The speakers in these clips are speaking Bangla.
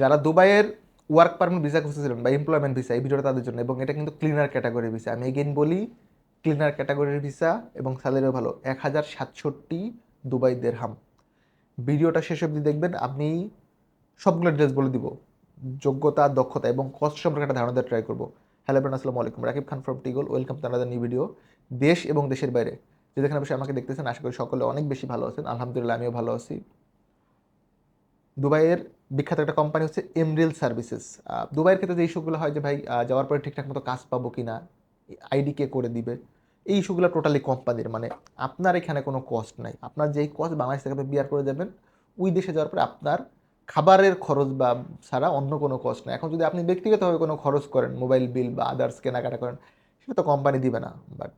যারা দুবাইয়ের ওয়ার্ক পারমিট ভিসা খুঁজেছিলেন বা এমপ্লয়মেন্ট ভিসা এই ভিডিওটা তাদের জন্য, এবং এটা কিন্তু ক্লিনার ক্যাটাগরির ভিসা আমি এগেইন বলি ক্লিনার ক্যাটাগরির ভিসা এবং স্যালারিও ভালো। এক হাজার সাতষট্টি দুবাই দেড়হাম ভিডিওটা শেষ অবধি দেখবেন, আমি সবগুলো ডিটেলস বলে দিব। যোগ্যতা, দক্ষতা এবং কষ্ট সম্পর্কে একটা ধারণা ট্রাই করব। হ্যালো ব্রান আসসালামু আলাইকুম। Rakib Khan from টিগল welcome to another new video দেশ এবং দেশের বাইরে। যে যেখানে বসে আমাকে দেখতেছেন, আশা করি সকলে অনেক বেশি ভালো আছেন। আলহামদুলিল্লাহ, আমিও ভালো আছি। দুবাইয়ের বিখ্যাত একটা কোম্পানি হচ্ছে এমরিল সার্ভিসেস দুবাইয়ের ক্ষেত্রে যে ইস্যুগুলো হয় যে ভাই যাওয়ার পরে ঠিকঠাক মতো কাজ পাবো কি না আইডি কে করে দিবে, এই ইস্যুগুলো টোটালি কোম্পানির মানে আপনার এখানে কোনো কস্ট নাই। আপনার যেই কস্ট বাংলাদেশ থেকে বিয়ার করে যাবেন, ওই দেশে যাওয়ার পরে আপনার খাবারের খরচ বা ছাড়া অন্য কোনো কস্ট নাই। এখন যদি আপনি ব্যক্তিগতভাবে কোনো খরচ করেন মোবাইল বিল বা আদার্স কেনাকাটা করেন, সেটা তো কোম্পানি দিবে না। বাট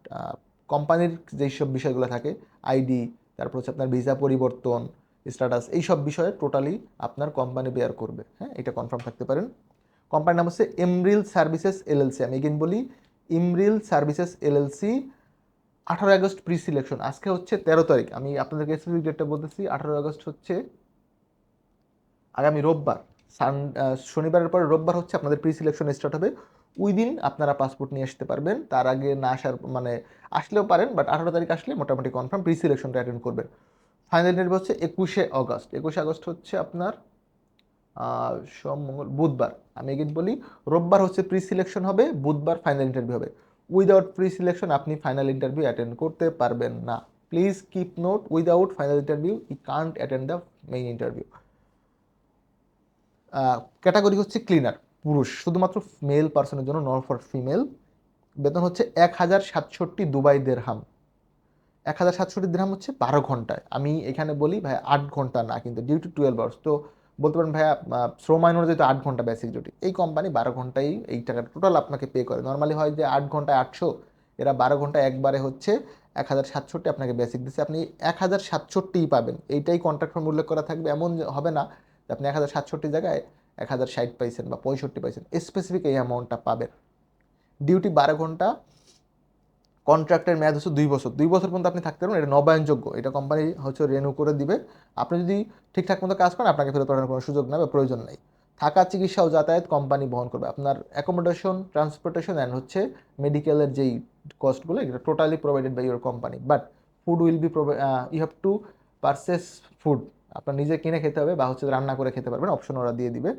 কোম্পানির যেই সব বিষয়গুলো থাকে আইডি তারপর হচ্ছে আপনার ভিসা পরিবর্তন স্ট্যাটাস এই সব বিষয়ে টোটালি আপনার কোম্পানি বেয়ার করবে। হ্যাঁ এটা কনফার্ম থাকতে পারেন। কোম্পানির নাম হচ্ছে এমরিল সার্ভিসেস এলএলসি আমি এগেন বলি ইমরিল সার্ভিসেস এলএলসি আঠারো আগস্ট প্রি সিলেকশন আজকে হচ্ছে তেরো তারিখ। আমি আপনাদেরকে স্পেসিফিক ডেটটা বলতেছি আঠারো আগস্ট হচ্ছে আগামী রোববার। সান শনিবারের পরে রোববার হচ্ছে আপনাদের প্রি সিলেকশন স্টার্ট হবে। ওই দিন আপনারা পাসপোর্ট নিয়ে আসতে পারবেন। তার আগে না আসার মানে আসলেও পারেন বাট আঠারো তারিখ আসলে মোটামুটি কনফার্ম প্রি সিলেকশনটা অ্যাটেন্ড করবেন। ফাইনাল ইন্টারভিউ হচ্ছে একুশে অগস্ট একুশে আগস্ট হচ্ছে আপনার সোম, মঙ্গল, বুধবার। আমি এগেন বলি, রোববার হচ্ছে প্রি সিলেকশন হবে, বুধবার ফাইনাল ইন্টারভিউ হবে। উইদাউট প্রি সিলেকশন আপনি ফাইনাল ইন্টারভিউ অ্যাটেন্ড করতে পারবেন না। Please keep note without final interview I can't attend the main interview category হচ্ছে ক্লিনার পুরুষ। শুধুমাত্র মেল পার্সনের জন্য নট ফর ফিমেল বেতন হচ্ছে এক হাজার সাতষট্টি দুবাই দেড়হাম। এক হাজার সাতষট্টি দেড়হাম হচ্ছে বারো ঘন্টায়। আমি এখানে বলি ভাই আট ঘণ্টা না, কিন্তু ডিউ টু টুয়েলভ আওয়ার্স তো বলতে পারেন, ভাইয়া শ্রম আইন অনুযায়ী তো আট ঘণ্টা বেসিক ডিউটি এই কোম্পানি বারো ঘন্টায় এই টাকাটা টোটাল আপনাকে পে করে। নর্মালি হয় যে আট ঘন্টায় আটশো, এরা বারো ঘন্টায় একবারে হচ্ছে এক হাজার সাতষট্টি আপনাকে বেসিক দিচ্ছে আপনি এক হাজার সাতষট্টিই পাবেন। এইটাই কন্ট্রাক্ট ফর্ম উল্লেখ করা থাকবে। এমন হবে না যে আপনি এক হাজার সাতষট্টি জায়গায় এক হাজার ষাট পাইছেন বা পঁয়ষট্টি পাইছেন। স্পেসিফিক এই অ্যামাউন্টটা পাবেন। ডিউটি বারো ঘণ্টা কন্ট্রাক্টের মেয়াদ হচ্ছে দুই বছর। দুই বছর পর্যন্ত আপনি থাকতে পারবেন, এটা নবায়নযোগ্য। এটা কোম্পানি হচ্ছে রেনু করে দিবে। আপনি যদি ঠিকঠাক মতো কাজ করেন, আপনাকে ফেরত পাঠানোর কোনো সুযোগ নেই বা প্রয়োজন নেই। থাকা, চিকিৎসা ও যাতায়াত কোম্পানি বহন করবে। আপনার অ্যাকোমোডেশন ট্রান্সপোর্টেশন অ্যান্ড হচ্ছে মেডিকেলের যেই কস্টগুলো এটা totally provided by your company but food will be you have to purchase food আপনার নিজে কিনে খেতে হবে বা হচ্ছে রান্না করে খেতে পারবেন অপশন ওরা দিয়ে দিবে।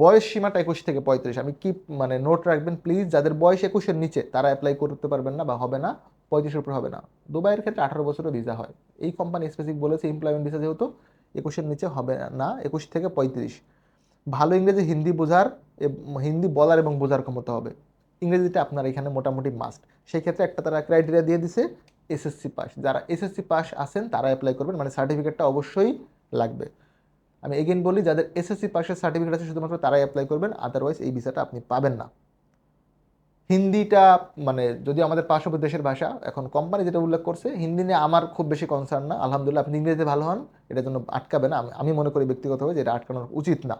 বয়স সীমাটা একুশ থেকে পঁয়ত্রিশ। আমি কি মানে নোট রাখবেন প্লিজ যাদের বয়স একুশের নিচে, তারা অ্যাপ্লাই করতে পারবেন না বা হবে না, পঁয়ত্রিশের উপর হবে না। দুবাইয়ের ক্ষেত্রে আঠারো বছরের ভিসা হয়। এই কোম্পানি স্পেসিফিক বলেছে এমপ্লয়মেন্ট ভিসা যেহেতু একুশের নিচে হবে না, একুশ থেকে পঁয়ত্রিশ। ভালো ইংরেজি, হিন্দি বোঝার হিন্দি বলার এবং বোঝার ক্ষমতা হবে। ইংরেজিটা আপনার এখানে মোটামুটি মাস্ট সেই ক্ষেত্রে একটা তারা ক্রাইটেরিয়া দিয়ে দিছে এসএসসি পাস যারা এসএসসি পাস আছেন, তারা অ্যাপ্লাই করবেন মানে সার্টিফিকেটটা অবশ্যই লাগবে। আমি এগেন বলি, যাদের এসএসসি পাসের সার্টিফিকেট আছে শুধুমাত্র তারাই অ্যাপ্লাই করবেন আদারওয়াইজ এই ভিসাটা আপনি পাবেন না। হিন্দিটা মানে যদি আমাদের পার্শ্ববর্তী দেশের ভাষা, এখন কোম্পানি যেটা উল্লেখ করছে, হিন্দি নিয়ে আমার খুব বেশি কনসার্ন না। আলহামদুলিল্লাহ, আপনি ইংরেজিতে ভালো হন, এটার জন্য আটকাবে না। আমি- মনে করি ব্যক্তিগতভাবে যে এটা আটকানোর উচিত না।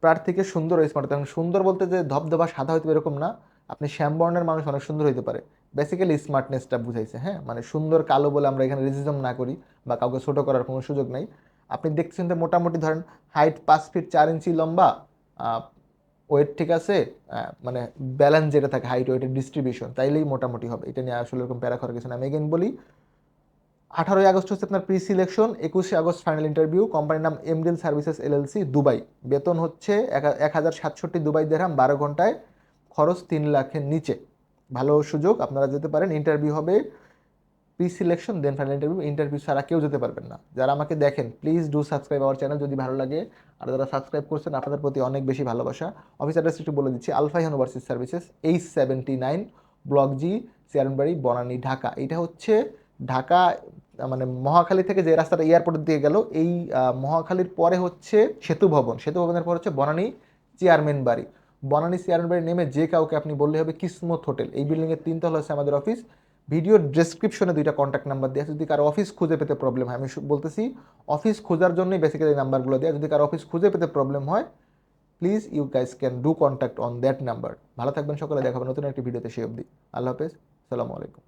প্রার্থীকে সুন্দর ও স্মার্ট এখন সুন্দর বলতে যে ধবধবা সাদা হইতে এরকম না। আপনি শ্যামবর্ণের মানুষ, অনেক সুন্দর হইতে পারে। বেসিক্যালি স্মার্টনেসটা বুঝাইছে হ্যাঁ? মানে সুন্দর কালো বলে আমরা এখানে রেজিজম না করি বা কাউকে ছোটো করার কোনো সুযোগ নাই। আপনি দেখছেন যে মোটামুটি ধরেন হাইট পাঁচ ফিট চার ইঞ্চি লম্বা ওয়েট ঠিক আছে মানে ব্যালেন্স যেটা থাকে হাইট ওয়েটের ডিস্ট্রিবিউশন তাইলেই মোটামুটি হবে। এটা নিয়ে আসলে এরকম প্যারা করার কিছু না আমি এগেন বলি, আঠারোই আগস্ট হচ্ছে আপনার প্রি সিলেকশন একুশে আগস্ট ফাইনাল ইন্টারভিউ কোম্পানির নাম এমডিএল সার্ভিসেস এলএলসি দুবাই। বেতন হচ্ছে এক হাজার সাতষট্টি দুবাই দেড়হাম বারো ঘন্টায়, খরচ তিন লাখের নিচে। ভালো সুযোগ, আপনারা যেতে পারেন ইন্টারভিউ হবে। Pre selection then final interview interview ছাড়া কেউ যেতে পারবেন না। যারা আমাকে দেখেন please do subscribe our channel যদি ভালো লাগে। আর যারা সাবস্ক্রাইব করছেন, আপনাদের প্রতি অনেক বেশি ভালোবাসা। অফিস অ্যাড্রেস একটু বলে দিচ্ছি আলফাইহান overseas services H seventy nine block G চেয়ারনবাড়ি Banani Dhaka এটা হচ্ছে ঢাকা মানে মহাখালী থেকে যে রাস্তাটা এয়ারপোর্টের দিয়ে গেল, এই মহাখালীর পরে হচ্ছে সেতু ভবন। সেতু ভবনের পর হচ্ছে বনানী চেয়ারম্যান বাড়ি বনানী চেয়ারম্যান বাড়ি নেমে যে কাউকে আপনি বললে হবে কিসমত হোটেল এই বিল্ডিংয়ের তিনতলা হচ্ছে আমাদের অফিস ভিডিওর ডেসক্রিপশনে দুইটা কন্ট্যাক্ট নাম্বার দেওয়া যদি কারও অফিস খুঁজে পেতে প্রবলেম হয়, আমি বলতেছি অফিস খোঁজার জন্যই বেসিক্যালি নাম্বারগুলো দেওয়া যদি কারও অফিস খুঁজে পেতে প্রবলেম হয় please you guys can do contact on that number ভালো থাকবেন সকালে দেখাবেন নতুন একটি ভিডিওতে সে অবধি। আল্লাহ হাফেজ, সালামু আলাইকুম।